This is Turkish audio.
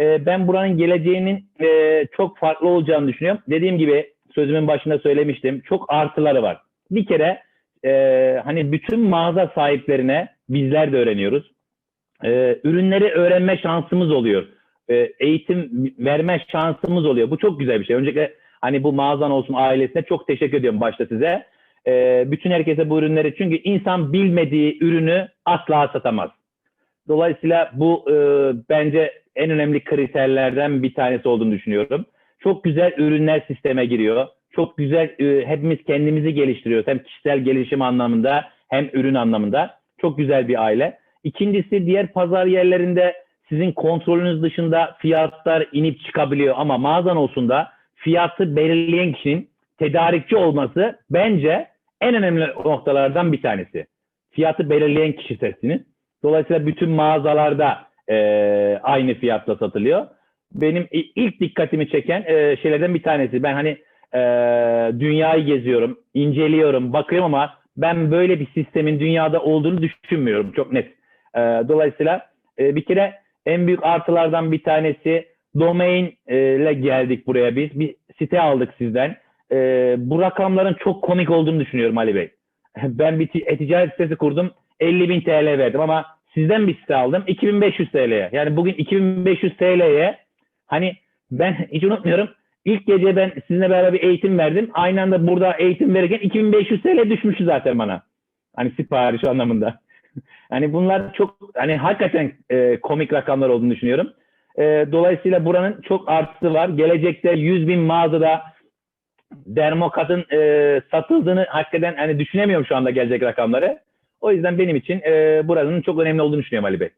e, ben buranın geleceğinin e, çok farklı olacağını düşünüyorum. Dediğim gibi sözümün başında söylemiştim. Çok artıları var. Bir kere e, hani bütün mağaza sahiplerine bizler de öğreniyoruz. E, ürünleri öğrenme şansımız oluyor. E, eğitim verme şansımız oluyor. Bu çok güzel bir şey. Öncelikle hani bu mağazan olsun ailesine çok teşekkür ediyorum başta size. E, bütün herkese bu ürünleri çünkü insan bilmediği ürünü asla satamaz. Dolayısıyla bu e, bence en önemli kriterlerden bir tanesi olduğunu düşünüyorum. Çok güzel ürünler sisteme giriyor. Çok güzel e, hepimiz kendimizi geliştiriyoruz. Hem kişisel gelişim anlamında hem ürün anlamında. Çok güzel bir aile. İkincisi diğer pazar yerlerinde sizin kontrolünüz dışında fiyatlar inip çıkabiliyor ama mağazan olsun da fiyatı belirleyen kişinin tedarikçi olması bence en önemli noktalardan bir tanesi. Fiyatı belirleyen kişi sesiniz. Dolayısıyla bütün mağazalarda e, aynı fiyatla satılıyor. Benim ilk dikkatimi çeken e, şeylerden bir tanesi. Ben hani e, dünyayı geziyorum, inceliyorum, bakıyorum ama ben böyle bir sistemin dünyada olduğunu düşünmüyorum çok net. E, dolayısıyla e, bir kere en büyük artılardan bir tanesi domain e, ile geldik buraya biz. Bir site aldık sizden. E, bu rakamların çok komik olduğunu düşünüyorum Ali Bey. Ben bir ti- e-ticaret sitesi kurdum. 50 bin TL verdim ama sizden bir site aldım. 2500 TL'ye. Yani bugün 2500 TL'ye hani ben hiç unutmuyorum. İlk gece ben sizinle beraber bir eğitim verdim. Aynı anda burada eğitim verirken 2500 TL düşmüştü zaten bana. Hani sipariş anlamında. hani bunlar çok hani hakikaten e, komik rakamlar olduğunu düşünüyorum. E, dolayısıyla buranın çok artısı var. Gelecekte 100 bin mağazada Dermokat'ın e, satıldığını hakikaten hani düşünemiyorum şu anda gelecek rakamları. O yüzden benim için e, buranın çok önemli olduğunu düşünüyorum Ali Bey.